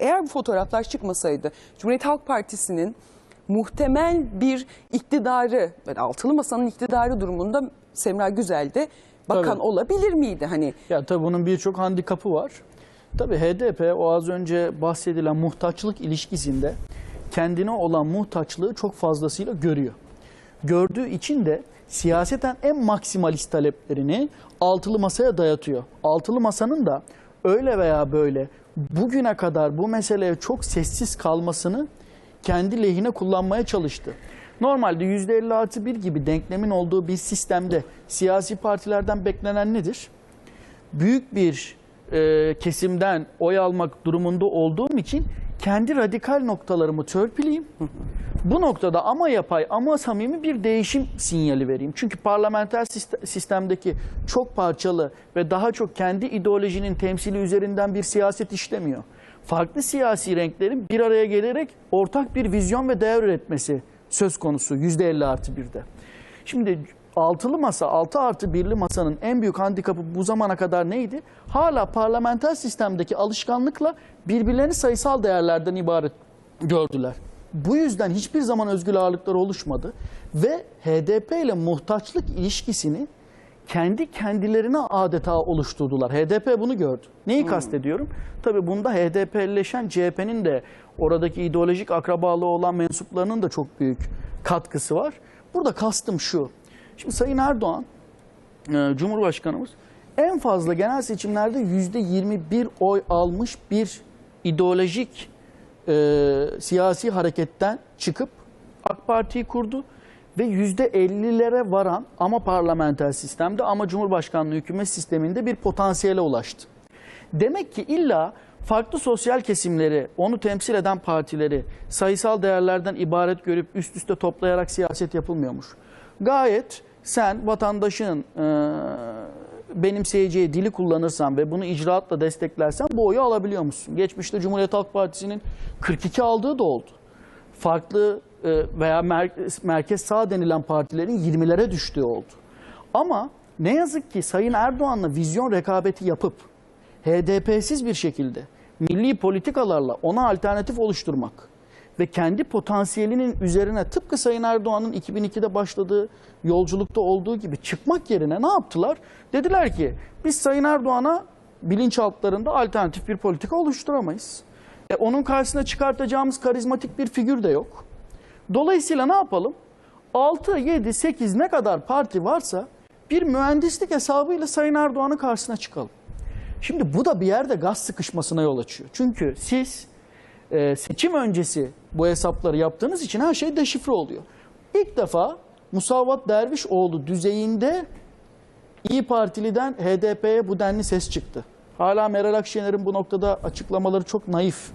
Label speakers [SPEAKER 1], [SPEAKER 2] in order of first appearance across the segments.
[SPEAKER 1] Eğer bu fotoğraflar çıkmasaydı Cumhuriyet Halk Partisi'nin muhtemel bir iktidarı, yani altılı masanın iktidarı durumunda Semra Güzel de bakan
[SPEAKER 2] Tabii.
[SPEAKER 1] olabilir miydi? Hani
[SPEAKER 2] Ya tabii bunun birçok handikapı var. Tabii HDP o az önce bahsedilen muhtaçlık ilişkisinde kendine olan muhtaçlığı çok fazlasıyla görüyor. Gördüğü için de siyaseten en maksimalist taleplerini altılı masaya dayatıyor. Altılı masanın da öyle veya böyle bugüne kadar bu meseleye çok sessiz kalmasını kendi lehine kullanmaya çalıştı. Normalde %50 artı 1 gibi denklemin olduğu bir sistemde siyasi partilerden beklenen nedir? büyük bir e, kesimden oy almak durumunda olduğum için kendi radikal noktalarımı törpüleyeyim. Bu noktada ama yapay ama samimi bir değişim sinyali vereyim. Çünkü parlamenter sist- sistemdeki çok parçalı ve daha çok kendi ideolojinin temsili üzerinden bir siyaset işlemiyor. Farklı siyasi renklerin bir araya gelerek ortak bir vizyon ve değer üretmesi söz konusu %50 artı 1'de. Şimdi altılı masa, 6 artı birli masanın en büyük handikapı bu zamana kadar neydi? Hala parlamenter sistemdeki alışkanlıkla birbirlerini sayısal değerlerden ibaret gördüler. Bu yüzden hiçbir zaman özgür ağırlıkları oluşmadı ve HDP ile muhtaçlık ilişkisini kendi kendilerine adeta oluşturdular. HDP bunu gördü. Neyi kastediyorum? Tabii bunda HDP'leşen CHP'nin de oradaki ideolojik akrabalığı olan mensuplarının da çok büyük katkısı var. Burada kastım şu. Şimdi Sayın Erdoğan, e, Cumhurbaşkanımız en fazla genel seçimlerde yüzde 21 oy almış bir ideolojik e, siyasi hareketten çıkıp AK Parti'yi kurdu ve yüzde 50'lere varan ama parlamenter sistemde ama Cumhurbaşkanlığı hükümet sisteminde bir potansiyele ulaştı. Demek ki illa farklı sosyal kesimleri, onu temsil eden partileri sayısal değerlerden ibaret görüp üst üste toplayarak siyaset yapılmıyormuş. Gayet sen vatandaşın e, benimseyeceği dili kullanırsan ve bunu icraatla desteklersen bu oyu alabiliyor musun? Geçmişte Cumhuriyet Halk Partisi'nin 42 aldığı da oldu. Farklı e, veya mer- merkez sağ denilen partilerin 20'lere düştüğü oldu. Ama ne yazık ki Sayın Erdoğan'la vizyon rekabeti yapıp HDP'siz bir şekilde milli politikalarla ona alternatif oluşturmak ve kendi potansiyelinin üzerine tıpkı Sayın Erdoğan'ın 2002'de başladığı yolculukta olduğu gibi çıkmak yerine ne yaptılar? Dediler ki biz Sayın Erdoğan'a bilinçaltlarında alternatif bir politika oluşturamayız. E, onun karşısına çıkartacağımız karizmatik bir figür de yok. Dolayısıyla ne yapalım? 6, 7, 8 ne kadar parti varsa bir mühendislik hesabıyla Sayın Erdoğan'ın karşısına çıkalım. Şimdi bu da bir yerde gaz sıkışmasına yol açıyor. Çünkü siz e, seçim öncesi bu hesapları yaptığınız için her şey deşifre oluyor. İlk defa Musavat Dervişoğlu düzeyinde İyi Partili'den HDP'ye bu denli ses çıktı. Hala Meral Akşener'in bu noktada açıklamaları çok naif.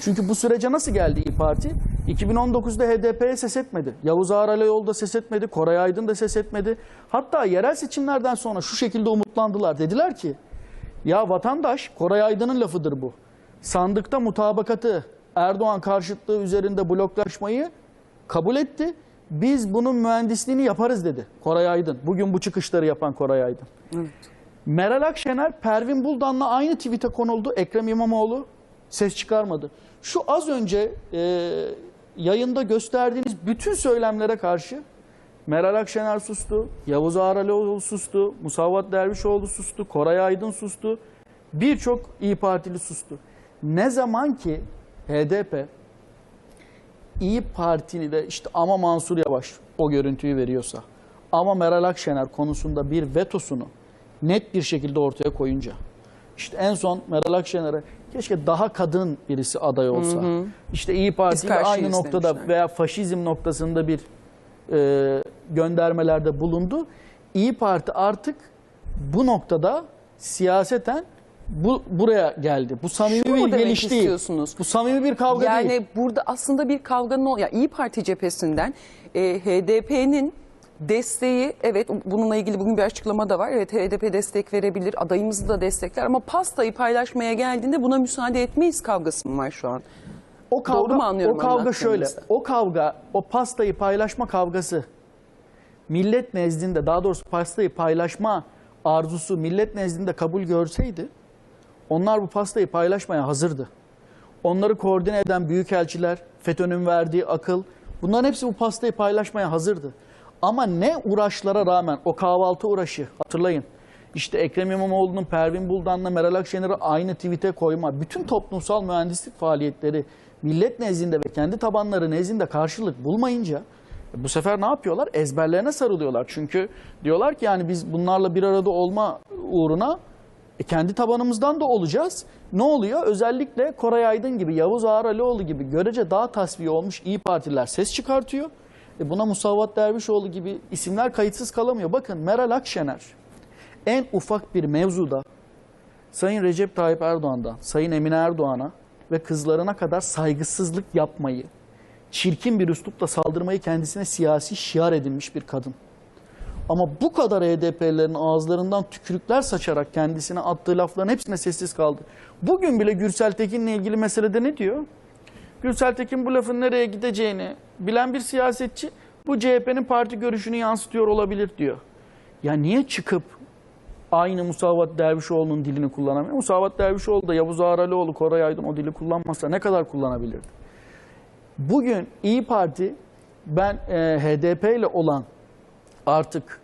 [SPEAKER 2] Çünkü bu sürece nasıl geldi İyi Parti? 2019'da HDP'ye ses etmedi. Yavuz Ağraloğlu da ses etmedi. Koray Aydın da ses etmedi. Hatta yerel seçimlerden sonra şu şekilde umutlandılar. Dediler ki ya vatandaş Koray Aydın'ın lafıdır bu. Sandıkta mutabakatı Erdoğan karşıtlığı üzerinde bloklaşmayı kabul etti. Biz bunun mühendisliğini yaparız dedi Koray Aydın. Bugün bu çıkışları yapan Koray Aydın. Meral Akşener Pervin Buldan'la aynı tweet'e konuldu. Ekrem İmamoğlu ses çıkarmadı. Şu az önce e, yayında gösterdiğiniz bütün söylemlere karşı Meral Akşener sustu, Yavuz Ağraloğlu sustu, Musavat Dervişoğlu sustu, Koray Aydın sustu. Birçok İyi Partili sustu. Ne zaman ki HDP İyi Parti'ni de işte ama Mansur Yavaş o görüntüyü veriyorsa ama Meral Akşener konusunda bir vetosunu net bir şekilde ortaya koyunca işte en son Meral Akşener'e keşke daha kadın birisi aday olsa. İşte İyi Parti ile aynı noktada
[SPEAKER 1] demişler.
[SPEAKER 2] veya faşizm noktasında bir e, göndermelerde bulundu. İyi Parti artık bu noktada siyaseten bu buraya geldi. Bu samimi
[SPEAKER 1] Şu mu
[SPEAKER 2] bir geliş değil. Bu samimi bir kavga
[SPEAKER 1] yani
[SPEAKER 2] değil.
[SPEAKER 1] burada aslında bir kavganın ya İyi Parti cephesinden e, HDP'nin desteği evet bununla ilgili bugün bir açıklama da var. Evet HDP destek verebilir, adayımızı da destekler ama pastayı paylaşmaya geldiğinde buna müsaade etmeyiz kavgası mı var şu an?
[SPEAKER 2] O kavga,
[SPEAKER 1] mu anlıyorum
[SPEAKER 2] o kavga şöyle. O kavga, o pastayı paylaşma kavgası millet nezdinde daha doğrusu pastayı paylaşma arzusu millet nezdinde kabul görseydi onlar bu pastayı paylaşmaya hazırdı. onları koordine eden büyükelçiler, FETÖ'nün verdiği akıl, bunların hepsi bu pastayı paylaşmaya hazırdı. Ama ne uğraşlara rağmen o kahvaltı uğraşı hatırlayın. İşte Ekrem İmamoğlu'nun Pervin Buldan'la Meral Akşener'i aynı tweet'e koyma, bütün toplumsal mühendislik faaliyetleri millet nezdinde ve kendi tabanları nezdinde karşılık bulmayınca bu sefer ne yapıyorlar? Ezberlerine sarılıyorlar. Çünkü diyorlar ki yani biz bunlarla bir arada olma uğruna e, kendi tabanımızdan da olacağız. Ne oluyor? Özellikle Koray Aydın gibi, Yavuz Ağralioğlu gibi görece daha tasfiye olmuş iyi partiler ses çıkartıyor. E buna Musavat Dervişoğlu gibi isimler kayıtsız kalamıyor. Bakın Meral Akşener en ufak bir mevzuda Sayın Recep Tayyip Erdoğan'dan, Sayın Emine Erdoğan'a ve kızlarına kadar saygısızlık yapmayı, çirkin bir üslupla saldırmayı kendisine siyasi şiar edinmiş bir kadın. Ama bu kadar HDP'lilerin ağızlarından tükürükler saçarak kendisine attığı lafların hepsine sessiz kaldı. Bugün bile Gürsel Tekin'le ilgili meselede ne diyor? Gürsel Tekin bu lafın nereye gideceğini bilen bir siyasetçi bu CHP'nin parti görüşünü yansıtıyor olabilir diyor. Ya niye çıkıp aynı Musavat Dervişoğlu'nun dilini kullanamıyor? Musavat Dervişoğlu da Yavuz Ağralioğlu, Koray Aydın o dili kullanmasa ne kadar kullanabilirdi? Bugün İyi Parti ben e, HDP ile olan artık e,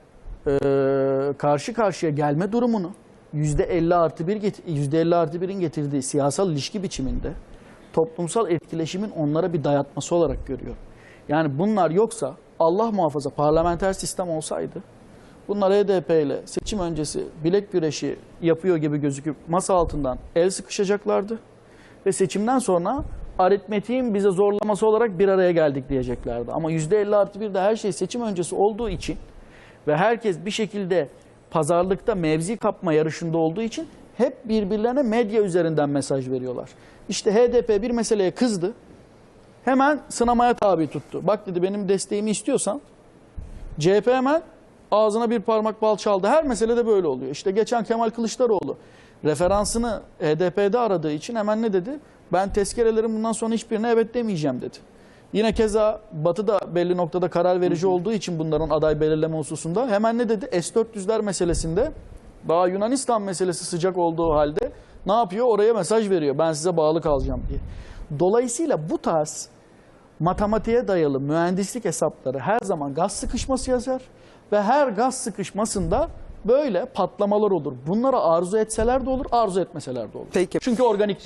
[SPEAKER 2] karşı karşıya gelme durumunu %50 artı 1 get- %50 artı 1'in getirdiği siyasal ilişki biçiminde toplumsal etkileşimin onlara bir dayatması olarak görüyor. Yani bunlar yoksa Allah muhafaza parlamenter sistem olsaydı bunlar HDP ile seçim öncesi bilek güreşi yapıyor gibi gözüküp masa altından el sıkışacaklardı ve seçimden sonra aritmetiğin bize zorlaması olarak bir araya geldik diyeceklerdi. Ama %50 artı bir de her şey seçim öncesi olduğu için ve herkes bir şekilde pazarlıkta mevzi kapma yarışında olduğu için hep birbirlerine medya üzerinden mesaj veriyorlar. İşte HDP bir meseleye kızdı. Hemen sınamaya tabi tuttu. Bak dedi benim desteğimi istiyorsan CHP hemen ağzına bir parmak bal çaldı. Her meselede böyle oluyor. İşte geçen Kemal Kılıçdaroğlu referansını HDP'de aradığı için hemen ne dedi? Ben tezkerelerin bundan sonra hiçbirine evet demeyeceğim dedi. Yine keza Batı da belli noktada karar verici olduğu için bunların aday belirleme hususunda hemen ne dedi? S-400'ler meselesinde daha Yunanistan meselesi sıcak olduğu halde ne yapıyor? Oraya mesaj veriyor. Ben size bağlı kalacağım diye. Dolayısıyla bu tarz matematiğe dayalı mühendislik hesapları her zaman gaz sıkışması yazar ve her gaz sıkışmasında böyle patlamalar olur. Bunları arzu etseler de olur, arzu etmeseler de olur.
[SPEAKER 1] Peki.
[SPEAKER 2] Çünkü organik değil.